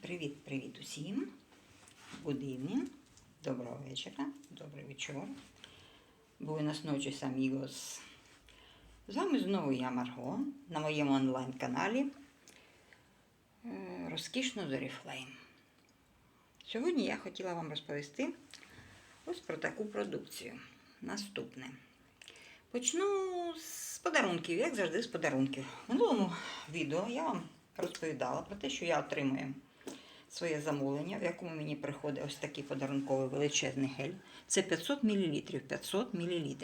Привіт-привіт усім. Evening. Доброго вечора. Добрий вечір. Буенос ночес, amigos. З вами знову я Марго на моєму онлайн-каналі е, Розкішно Зоріфлейм. Сьогодні я хотіла вам розповісти ось про таку продукцію. Наступне. Почну з подарунків, як завжди, з подарунків. В минулому відео я вам розповідала про те, що я отримую своє замовлення, в якому мені приходить ось такий подарунковий величезний гель. Це 500 мл. 500 мл.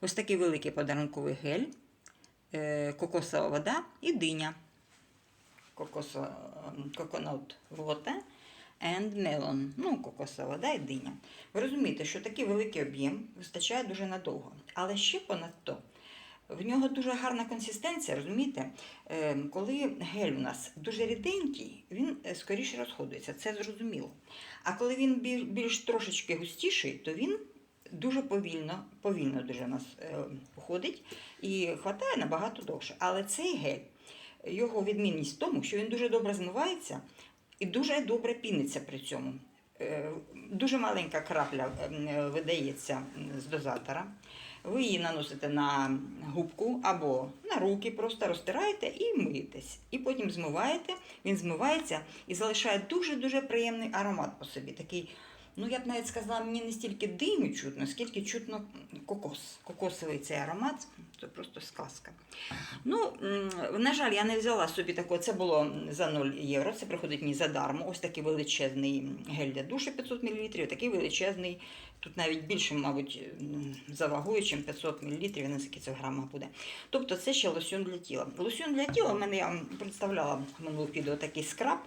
Ось такий великий подарунковий гель, е, кокосова вода і диня. Coconut water and melon. Ну, кокосова вода і диня. Ви розумієте, що такий великий об'єм вистачає дуже надовго. Але ще понад то, в нього дуже гарна консистенція, розумієте? Е, Коли гель у нас дуже ріденький, він е, скоріше розходується, це зрозуміло. А коли він більш трошечки густіший, то він дуже повільно, повільно дуже у нас е, уходить і хватає набагато довше. Але цей гель, його відмінність в тому, що він дуже добре змивається і дуже добре піниться при цьому. Е, Дуже маленька крапля е, видається з дозатора. Ви її наносите на губку або на руки, просто розтираєте і миєтесь. І потім змиваєте, він змивається і залишає дуже-дуже приємний аромат по собі. Такий, ну я б навіть сказала, мені не стільки диму чутно, скільки чутно кокос. Кокосовий цей аромат, це просто сказка. Ну, на жаль, я не взяла собі такого. Це було за 0 євро. Це приходить мені задармо. Ось такий величезний гель для душу 500 мл, такий величезний. Тут навіть більше, мабуть, за вагою, ніж 500 мл, я не скільки це в буде. Тобто це ще лосьон для тіла. Лосьон для тіла в мене я представляла в минулому відео такий скраб.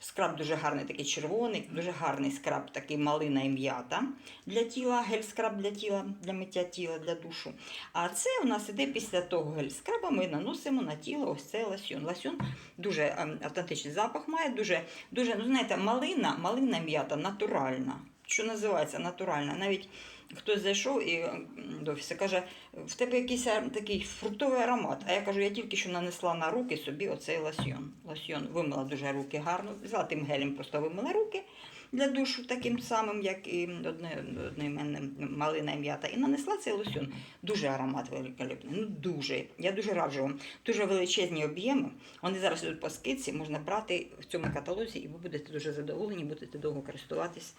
Скраб дуже гарний, такий червоний, дуже гарний скраб, такий малина і м'ята для тіла, гель-скраб для тіла, для миття тіла, для душу. А це у нас іде після того гель-скраба, ми наносимо на тіло ось цей лосьон. Лосьон дуже ем, автентичний запах має, дуже, дуже ну знаєте, малина, малина м'ята натуральна. Що називається натуральна. Навіть хтось зайшов і м, до офісу каже, в тебе якийсь такий фруктовий аромат. А я кажу, я тільки що нанесла на руки собі оцей лосьон. Лосьон вимила дуже руки гарно, взяла тим гелем, просто вимила руки для душу, таким самим, як і одне, одноіменне малина і. І нанесла цей лосьон. Дуже аромат великолепний. Ну дуже. Я дуже раджу вам. Дуже величезні об'єми. Вони зараз йдуть по скидці, можна брати в цьому каталозі, і ви будете дуже задоволені, будете довго користуватись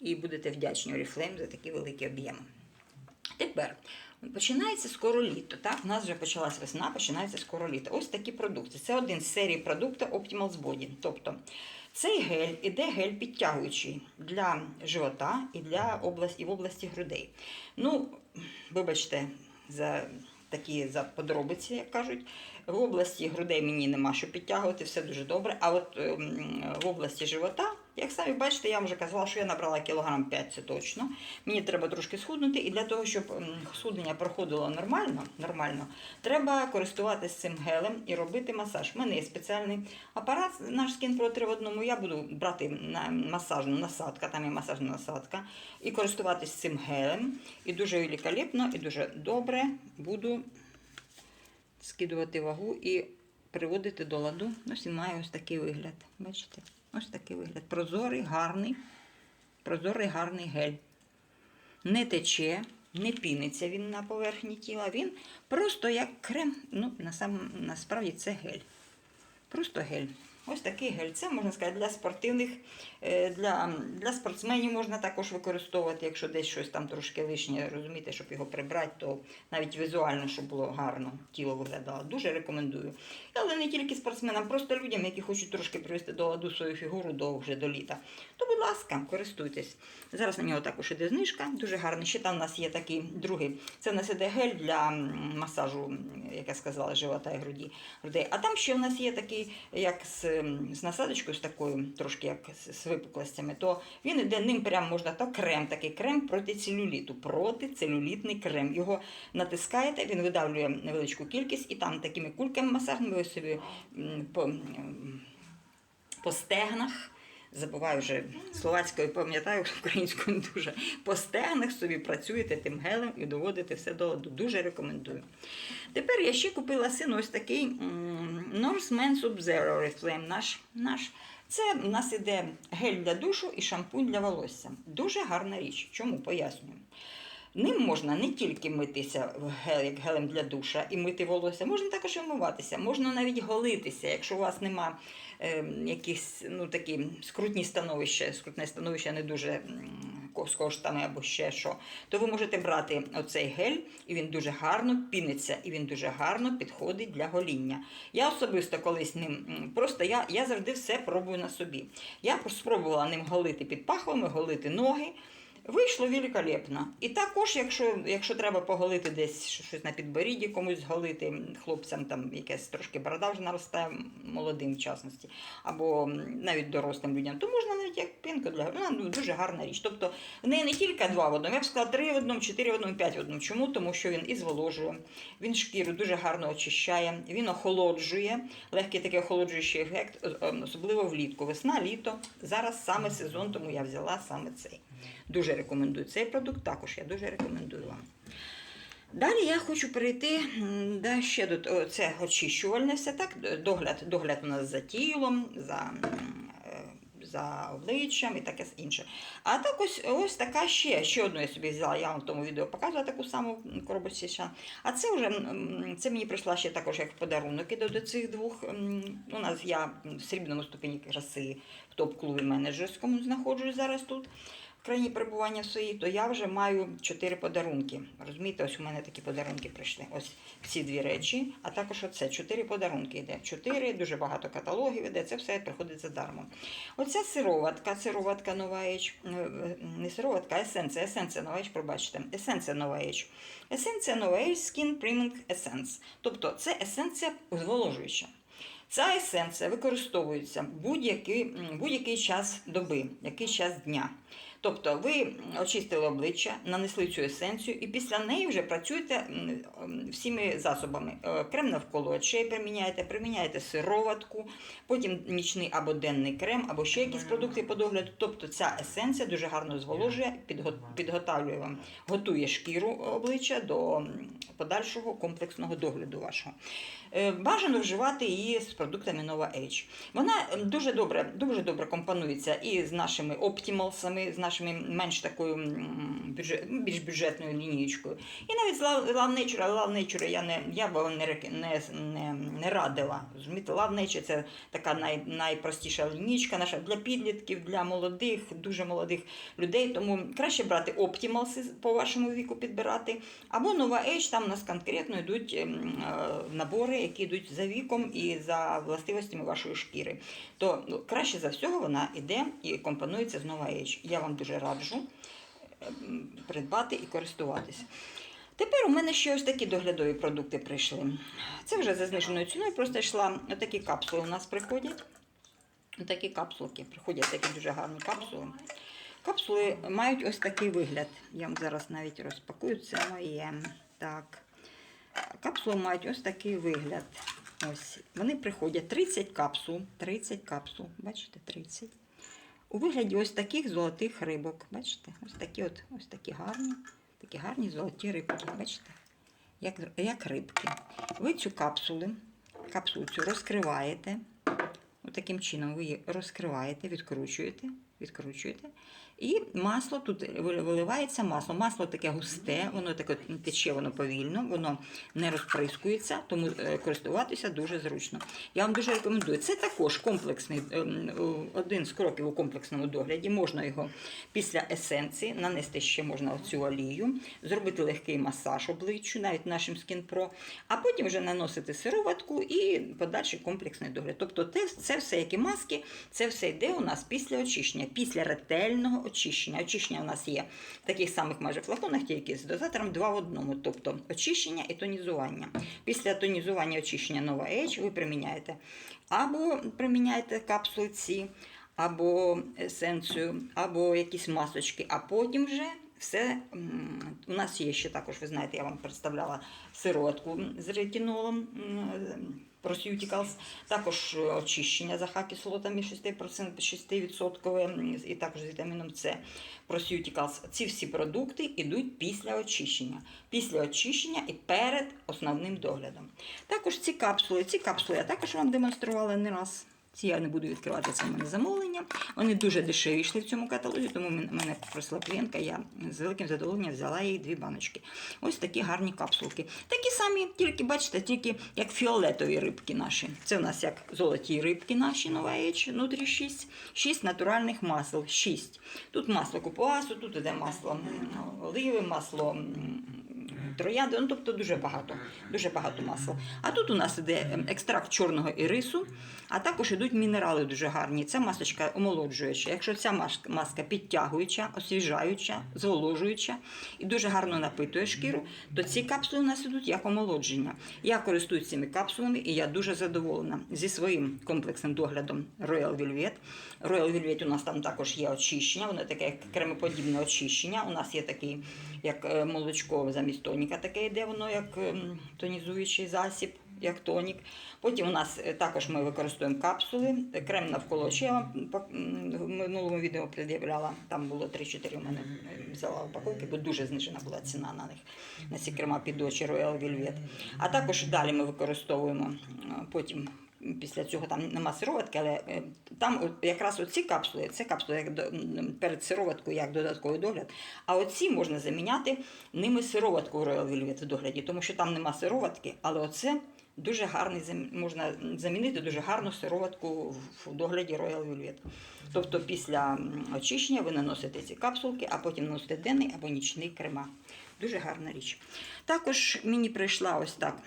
і будете вдячні Oriflame за такі великі об'єми. Тепер починається скоро літо. Так, у нас вже почалась весна, починається скоро літо. Ось такі продукти. Це один з серії продукту Optimals Body. Тобто цей гель іде гель підтягуючий для живота і для області, і в області грудей. Ну, вибачте, за такі за подробиці, як кажуть. В області грудей мені нема що підтягувати, все дуже добре. А от ем, в області живота, як самі бачите, я вже казала, що я набрала кілограм 5, це точно. Мені треба трошки схуднути, і для того, щоб ем, схуднення проходило нормально, нормально, треба користуватися цим гелем і робити масаж. У мене є спеціальний апарат, наш скін Pro 3 в одному. Я буду брати масажну насадка, там є масажна насадка, і користуватись цим гелем. І дуже великолепно, і дуже добре буду скидувати вагу і приводити до ладу. Ось він має ось такий вигляд. Бачите? Ось такий вигляд. Прозорий, гарний, прозорий, гарний гель. Не тече, не піниться він на поверхні тіла. Він просто як крем. Ну, насправді це гель. Просто гель. Ось такий гель. Це можна сказати для спортивних, е, для, для спортсменів можна також використовувати, якщо десь щось там трошки лишнє, розумієте, щоб його прибрати, то навіть візуально, щоб було гарно тіло виглядало. Дуже рекомендую. Але не тільки спортсменам, просто людям, які хочуть трошки привести до ладу свою фігуру до вже до літа. То, будь ласка, користуйтесь. Зараз на нього також іде знижка, дуже гарний. Ще там у нас є такий другий. Це в нас іде гель для масажу, як я сказала, живота і груді, грудей. А там ще у нас є такий, як з, з насадочкою, з такою, трошки як з, випуклостями, то він іде ним прям можна так крем, такий крем проти целюліту, протицелюлітний крем. Його натискаєте, він видавлює невеличку кількість, і там такими кульками масажними ви собі по, по стегнах. Забуваю вже словацькою, пам'ятаю, українською дуже. По стегнах собі працюєте тим гелем і доводите все до ладу. Дуже рекомендую. Тепер я ще купила сину ось такий м, Norseman Sub-Zero Reflame, наш, наш Це у нас іде гель для душу і шампунь для волосся. Дуже гарна річ. Чому пояснюю? Ним можна не тільки митися в як гелем для душа і мити волосся, можна також вмиватися, можна навіть голитися, якщо у вас нема якісь ну, такі скрутні становища, скрутне становище не дуже з коштами або ще що, то ви можете брати оцей гель, і він дуже гарно піниться, і він дуже гарно підходить для гоління. Я особисто колись ним просто я, я завжди все пробую на собі. Я спробувала ним голити під пахвами, голити ноги. Вийшло великолепно. І також, якщо, якщо треба поголити десь щось на підборідді, комусь зголити хлопцям, там якась трошки борода вже наростає, молодим в частності, або навіть дорослим людям, то можна навіть як пінку для вона ну, дуже гарна річ. Тобто в неї не тільки два в одному, я б сказала три в одному, чотири в одному, п'ять в одному. Чому? Тому що він і зволожує, він шкіру дуже гарно очищає, він охолоджує, легкий такий охолоджуючий ефект, е, е, особливо влітку. Весна, літо. Зараз саме сезон, тому я взяла саме цей. Дуже рекомендую цей продукт, також я дуже рекомендую вам. Далі я хочу перейти да, ще до це очищувальне все, так? Догляд, догляд у нас за тілом, за, е, за обличчям і таке інше. А так ось, ось така ще, ще одну я собі взяла, я вам в тому відео показувала таку саму коробочці. ще. А це вже це мені прийшла ще також як подарунок іде до цих двох. У нас я в срібному ступені краси в топ-клубі менеджерському знаходжусь зараз тут країні перебування своїй, то я вже маю чотири подарунки. Розумієте, ось у мене такі подарунки прийшли. Ось ці дві речі, а також оце. Чотири подарунки йде. Чотири, дуже багато каталогів іде, це все приходить задармо. Оця сироватка, сироватка нова Age, е, не сироватка, а есенція, есенція нова Age, пробачте. Есенція нова Age. Есенція нова Age Skin Priming Essence. Тобто це есенція зволожуюча. Ця есенція використовується будь-який, будь-який час доби, який час дня. Тобто ви очистили обличчя, нанесли цю есенцію і після неї вже працюєте всіми засобами. Е, Крем навколо очей приміняєте, приміняєте сироватку, потім нічний або денний крем, або ще якісь продукти по догляду. Тобто ця есенція дуже гарно зволожує, підго- підготавлює вам, готує шкіру обличчя до подальшого комплексного догляду вашого. Е, Бажано вживати її з продуктами Nova Age. Вона дуже добре, дуже добре компонується і з нашими оптімалсами, з нашими менш такою більш бюджетною лінієчкою. І навіть Love Nature я не я б не, не, не, не радила. Розумієте, Love це така най, найпростіша лінійка наша для підлітків, для молодих, дуже молодих людей. Тому краще брати оптімалси по вашому віку підбирати. Або Nova Age, там у нас конкретно йдуть ем, е, набори, які йдуть за віком і за властивостями вашої шкіри. То ну, краще за всього вона йде і компонується з Nova Age. Я вам дуже раджу ем, придбати і користуватися. Тепер у мене ще ось такі доглядові продукти прийшли. Це вже за зниженою ціною, просто йшла отакі капсули у нас приходять. Такі капсулки приходять такі дуже гарні капсули. Капсули мають ось такий вигляд. Я вам зараз навіть розпакую це моє. Так. Капсули мають ось такий вигляд. Ось. Вони приходять 30 капсул. 30 капсул. Бачите, 30. У вигляді ось таких золотих рибок. Бачите? Ось такі от, ось такі гарні, такі гарні золоті рибки. Бачите? Як, як рибки. Ви цю капсулу, капсулу цю розкриваєте. Таким чином ви її розкриваєте, відкручуєте, відкручуєте. І масло тут виливається масло. Масло таке густе, воно таке тече воно повільно, воно не розприскується, тому е, користуватися дуже зручно. Я вам дуже рекомендую. Це також комплексний ем, один з кроків у комплексному догляді. Можна його після есенції нанести ще можна цю олію, зробити легкий масаж обличчю, навіть нашим Pro, а потім вже наносити сироватку і подальший комплексний догляд. Тобто це все, як маски, це все йде у нас після очищення, після ретельного очищення. Очищення у нас є в таких самих майже флаконах, тільки з дозатором 2 в одному, тобто очищення і тонізування. Після тонізування очищення Nova Age ви приміняєте або приміняєте капсули ці, або есенцію, або якісь масочки, а потім вже все у нас є ще також, ви знаєте, я вам представляла сироватку з ретинолом. Prosuticals, також е, очищення за кислотами 6%, 6% і також з вітаміном С. Prosuticals. Ці всі продукти йдуть після очищення. Після очищення і перед основним доглядом. Також ці капсули, ці капсули я також вам демонструвала не раз. Ці я не буду відкривати це в мене замовлення. Вони дуже дешеві йшли в цьому каталозі, тому мене попросила клієнтка, я з великим задоволенням взяла їй дві баночки. Ось такі гарні капсулки. Такі самі, тільки бачите, тільки як фіолетові рибки наші. Це у нас як золоті рибки наші новаєч, внутрі 6. 6 натуральних масел. 6. Тут масло купуасу, тут іде масло оливи, масло. Троянди, ну тобто дуже багато, дуже багато масла. А тут у нас іде екстракт чорного ірису, а також ідуть мінерали дуже гарні. Це масочка омолоджуюча. Якщо ця мас- маска підтягуюча, освіжаюча, зволожуюча і дуже гарно напитує шкіру, то ці капсули у нас ідуть як омолодження. Я користуюсь цими капсулами і я дуже задоволена зі своїм комплексним доглядом Royal Velvet. Royal Velvet у нас там також є очищення, воно таке як кремоподібне очищення. У нас є такий, як е, молочко замість тоніка, таке йде, воно як ем, тонізуючий засіб, як тонік. Потім у нас е, також ми використовуємо капсули, крем навколо очей. Я вам в минулому відео пред'являла. Там було 3-4 у мене взяла упаковки, бо дуже знижена була ціна на них на ці крема під очі Royal Velvet. А також далі ми використовуємо е, потім. Після цього там нема сироватки, але е, там якраз оці капсули, це капсули як перед сироваткою як додатковий догляд. А оці можна заміняти ними сироватку Royal Velvet в догляді, тому що там нема сироватки, але оце дуже гарний можна замінити дуже гарну сироватку в- догляді Royal Velvet. Тобто після очищення ви наносите ці капсулки, а потім наносите денний або нічний крема. Дуже гарна річ. Також мені прийшла ось так.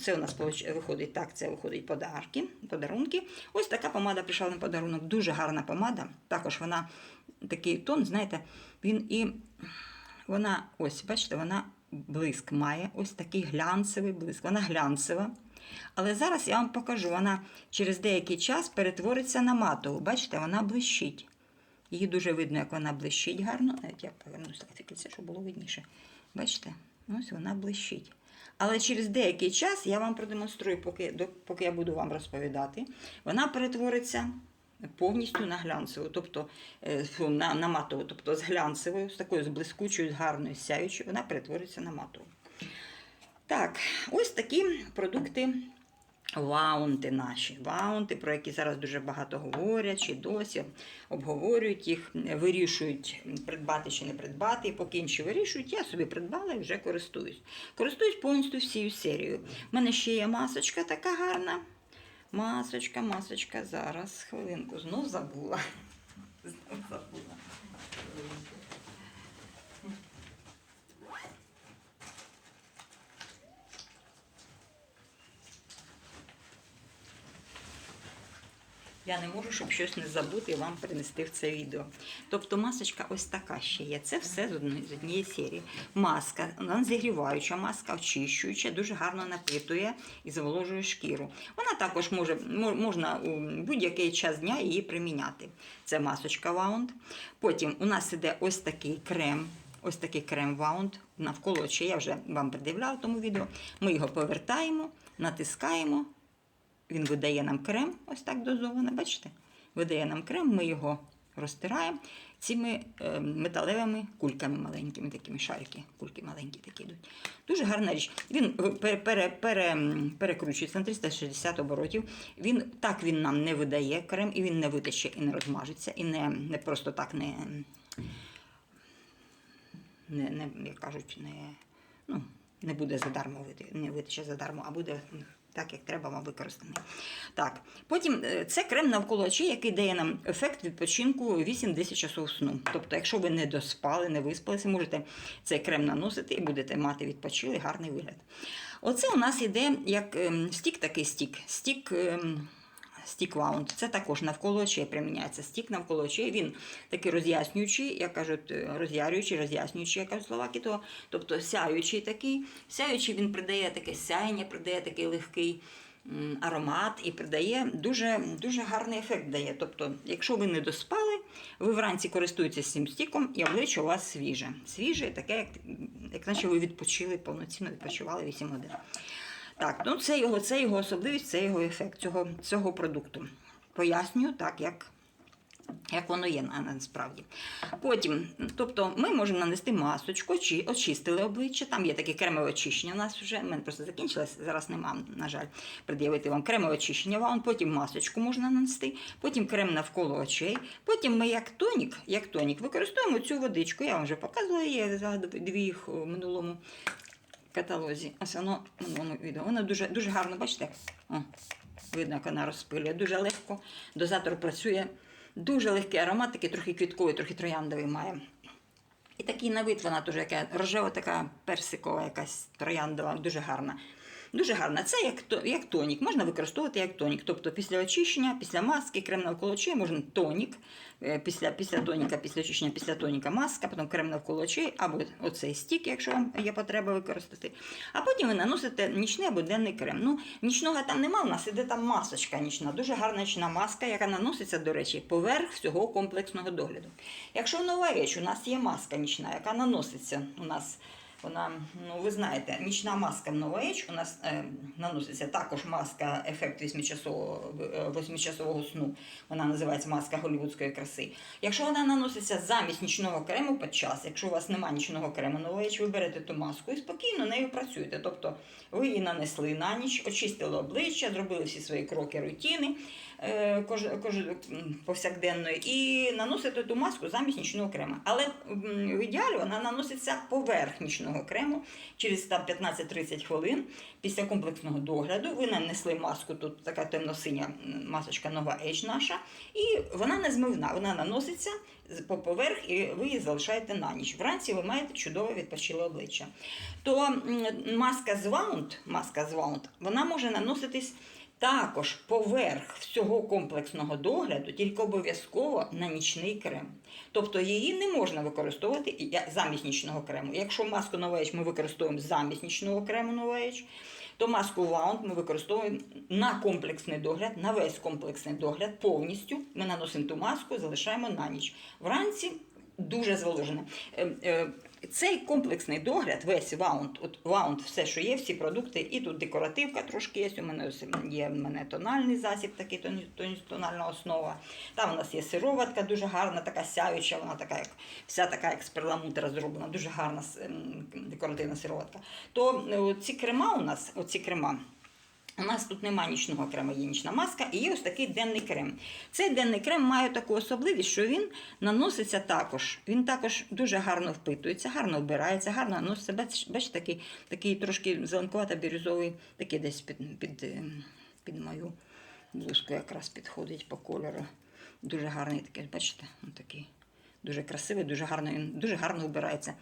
Це у нас виходить так, це виходить подарки, подарунки. Ось така помада прийшла на подарунок. Дуже гарна помада. Також вона такий тон, знаєте, він і вона, ось, бачите, вона блиск має, ось такий глянцевий блиск. Вона глянцева. Але зараз я вам покажу, вона через деякий час перетвориться на матову. Бачите, вона блищить. Її дуже видно, як вона блищить гарно. Навіть я повернуся таки щоб було видніше. Бачите? Ось вона блищить. Але через деякий час я вам продемонструю, поки, поки я буду вам розповідати, вона перетвориться повністю на глянцеву, тобто е, на, на матову, тобто з глянцевою, з такою з блискучою, з гарною, сяючою, вона перетвориться на матову. Так, ось такі продукти Ваунти наші, ваунти, про які зараз дуже багато говорять, чи досі обговорюють їх, вирішують придбати чи не придбати. І поки інші вирішують, я собі придбала і вже користуюсь. Користуюсь повністю всією серією. У мене ще є масочка така гарна. Масочка, масочка, зараз, хвилинку, знов забула. Знов забула. Я не можу, щоб щось не забути і вам принести в це відео. Тобто масочка ось така ще є. Це все з однієї, серії. Маска, вона зігріваюча, маска очищуюча, дуже гарно напитує і зволожує шкіру. Вона також може, можна у будь-який час дня її приміняти. Це масочка Ваунд. Потім у нас іде ось такий крем. Ось такий крем Ваунд навколо очей. Я вже вам придивляла тому відео. Ми його повертаємо, натискаємо. Він видає нам крем, ось так дозовано, бачите? Видає нам крем, ми його розтираємо цими е, металевими кульками маленькими, такими шарики, кульки маленькі такі йдуть. Дуже гарна річ. Він пере, пере, пере, перекручується на 360 оборотів. Він так він нам не видає крем, і він не витече і не розмажеться, і не, не просто так не, не, не як кажуть, не, ну, не буде задармо не витече задармо, а буде так, як треба вам використаний. Так, потім е, це крем навколо очей, який дає нам ефект відпочинку 8-10 часов сну. Тобто, якщо ви не доспали, не виспалися, можете цей крем наносити і будете мати відпочили гарний вигляд. Оце у нас іде як ем, стік, такий стік. Стік. Стік ваунд. Це також навколо очей приміняється. Стік навколо очей. Він такий роз'яснюючий, як кажуть, е, роз'ярюючий, роз'яснюючий, як кажуть словаки, то, тобто сяючий такий. Сяючий він придає таке сяєння, придає такий легкий аромат і придає дуже, дуже гарний ефект дає. Тобто, якщо ви не доспали, ви вранці користуєтеся цим стіком, і обличчя у вас свіже. Свіже, таке, як, як наче ви відпочили, повноцінно відпочивали 8 годин. Так, ну це його, це його особливість, це його ефект цього, цього продукту. Пояснюю так, як Як воно є на- насправді. Потім, тобто, ми можемо нанести масочку, чи очистили обличчя. Там є таке кремове очищення. У нас вже в мене просто закінчилось, зараз нема, на жаль, пред'явити вам кремове очищення. Вам потім масочку можна нанести, потім крем навколо очей. Потім ми як тонік, як тонік використовуємо цю водичку. Я вам вже показувала за дві їх у минулому каталозі. Ось воно на моєму відео. Воно дуже, дуже гарно, бачите? О, видно, як вона розпилює. Дуже легко. Дозатор працює. Дуже легкий аромат, такий трохи квітковий, трохи трояндовий має. І такий на вид вона теж яка рожева, така персикова, якась трояндова, дуже гарна. Дуже гарна. Це як, як тонік. Можна використовувати як тонік. Тобто після очищення, після маски, крем навколо очей, можна тонік. Е, Після, після тоніка, після очищення, після тоніка маска, потім крем навколо очей, або оцей стік, якщо вам є потреба використати. А потім ви наносите нічний або денний крем. Ну, нічного там нема, у нас іде там масочка нічна, дуже гарна нічна маска, яка наноситься, до речі, поверх всього комплексного догляду. Якщо нова річ, у нас є маска нічна, яка наноситься у нас. Вона, ну ви знаєте, нічна маска в Age у нас е, наноситься також маска ефект восьмичасового, е, восьмичасового сну. Вона називається маска голівудської краси. Якщо вона наноситься замість нічного крему під час, якщо у вас немає нічного крему Age, ви берете ту маску і спокійно нею працюєте. Тобто ви її нанесли на ніч, очистили обличчя, зробили всі свої кроки рутини е, кож, кож, повсякденної і наносите ту маску замість нічного крему. Але в ідеалі вона наноситься поверх нічного крему через там 15-30 хвилин після комплексного догляду. Ви нанесли маску, тут така темно-синя масочка нова Age наша, і вона не змивна, вона наноситься по поверх, і ви її залишаєте на ніч. Вранці ви маєте чудове відпочиле обличчя. То маска з маска з Wound, вона може наноситись також поверх всього комплексного догляду, тільки обов'язково на нічний крем. Тобто її не можна використовувати замість нічного крему. Якщо маску Novage ми використовуємо замість нічного крему Novage, то маску Wound ми використовуємо на комплексний догляд, на весь комплексний догляд повністю. Ми наносимо ту маску, залишаємо на ніч. Вранці дуже зволожене. Цей комплексний догляд, весь ваунт, от ваунт, все, що є, всі продукти, і тут декоративка трошки є. У мене є в мене тональний засіб, такий тональна основа. Там у нас є сироватка дуже гарна, така сяюча, вона така, як вся така, як з перламутра зроблена, дуже гарна декоративна сироватка. То е, ці крема у нас, оці крема. У нас тут немає нічного крему, є нічна маска і є ось такий денний крем. Цей денний крем має таку особливість, що він наноситься також. Він також дуже гарно впитується, гарно вбирається, гарно наноситься. Бачите, такий, такий трошки зеленкувато бірюзовий, такий десь під, під, е, під мою блузку якраз підходить по кольору. Дуже гарний такий, бачите, он такий. Дуже красивий, дуже гарно, він дуже гарно вбирається.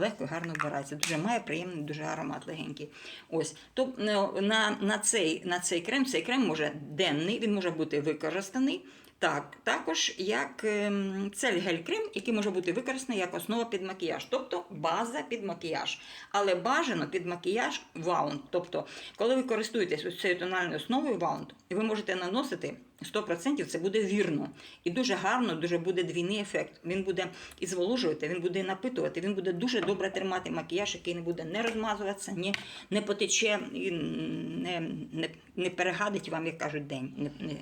Легко гарно вбирається. Дуже має приємний, дуже аромат легенький. Ось. То е, на, на, цей, на цей крем, цей крем може денний, він може бути використаний. Так, також як ем, це гель-крем, який може бути використаний як основа під макіяж, тобто база під макіяж. Але бажано під макіяж ваунд. Тобто, коли ви користуєтесь ось цією тональною основою ваунд, ви можете наносити 100% це буде вірно. І дуже гарно, дуже буде двійний ефект. Він буде і зволожувати, він буде напитувати, він буде дуже добре тримати макіяж, який не буде не розмазуватися, ні, не потече, і не, не, не перегадить вам, як кажуть, день. Не, не,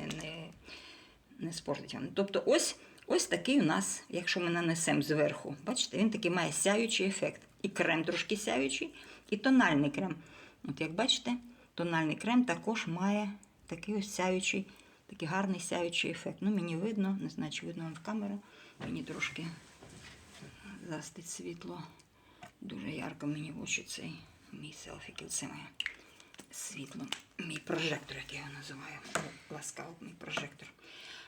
не, спортить. Тобто, ось, ось такий у нас, якщо ми нанесемо зверху, бачите, він такий має сяючий ефект. І крем трошки сяючий, і тональний крем. От як бачите, тональний крем також має такий ось сяючий, такий гарний сяючий ефект. Ну, мені видно, не знаю, чи видно вам в камеру. Мені трошки застить світло. Дуже ярко мені в очі цей мій селфі це моє світло. Мій прожектор, як я його називаю. Ласкав мій прожектор.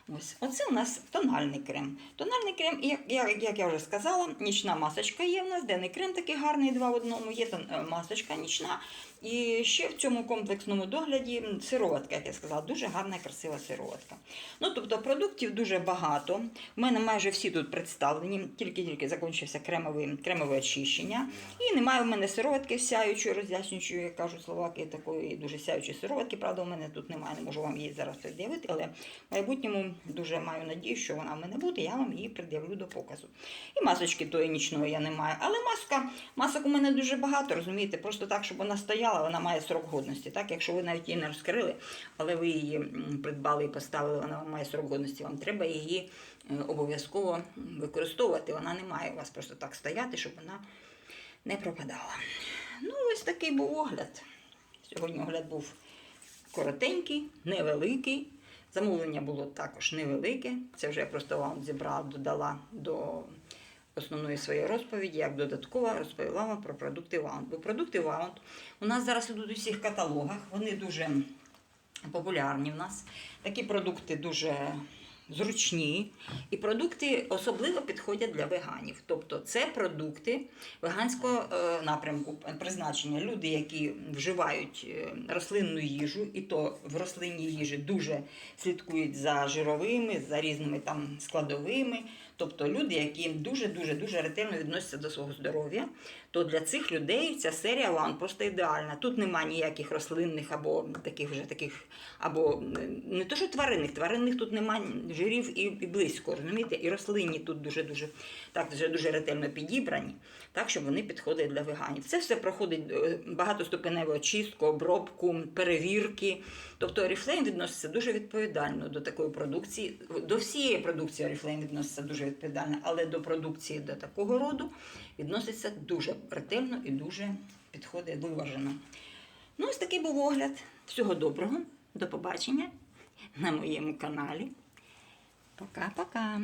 Ось, оце у нас тональний крем. Тональний крем, як, як, як я вже сказала, нічна масочка є в нас, денний крем такий гарний, два в одному, є е, масочка нічна. І ще в цьому комплексному догляді сироватка, як я сказала, дуже гарна і красива сироватка. Ну, тобто продуктів дуже багато. У мене майже всі тут представлені, тільки-тільки закінчився кремовий, кремове очищення. І немає в мене сироватки сяючої, роз'яснюючої, як кажуть словаки, такої дуже сяючої сироватки. Правда, у мене тут немає, не можу вам її зараз пред'явити, але в майбутньому дуже маю надію, що вона в мене буде, я вам її пред'явлю до показу. І масочки тої нічної я не маю. Але маска, масок у мене дуже багато, розумієте, просто так, щоб вона стояла, вона має срок годності. Так, якщо ви навіть її не розкрили, але ви її придбали і поставили, вона має срок годності, вам треба її е, обов'язково використовувати. Вона не має у вас просто так стояти, щоб вона не пропадала. Ну, ось такий був огляд. Сьогодні огляд був коротенький, невеликий. Замовлення було також невелике. Це вже я просто вам зібрала, додала до основної своєї розповіді, як додатково розповіла вам про продукти Ваунд. Бо продукти Ваунд у нас зараз ідуть у всіх каталогах, вони дуже популярні в нас. Такі продукти дуже зручні. І продукти особливо підходять для веганів. Тобто це продукти веганського е, напрямку призначення. Люди, які вживають е, рослинну їжу, і то в рослинній їжі дуже слідкують за жировими, за різними там складовими. Тобто люди, які дуже-дуже дуже ретельно відносяться до свого здоров'я, то для цих людей ця серія One просто ідеальна. Тут немає ніяких рослинних або таких вже таких, або не то, що тваринних, тваринних тут немає жирів і, і близько, розумієте? І рослинні тут дуже-дуже так вже дуже ретельно підібрані, так щоб вони підходили для веганів. Це все проходить е, багатоступеневу очистку, обробку, перевірки. Тобто Oriflame відноситься дуже відповідально до такої продукції. До всієї продукції Oriflame відноситься дуже відповідально, але до продукції до такого роду відноситься дуже ретельно і дуже підходить виважено. Ну, ось такий був огляд. Всього доброго, до побачення на моєму каналі. Пока-пока.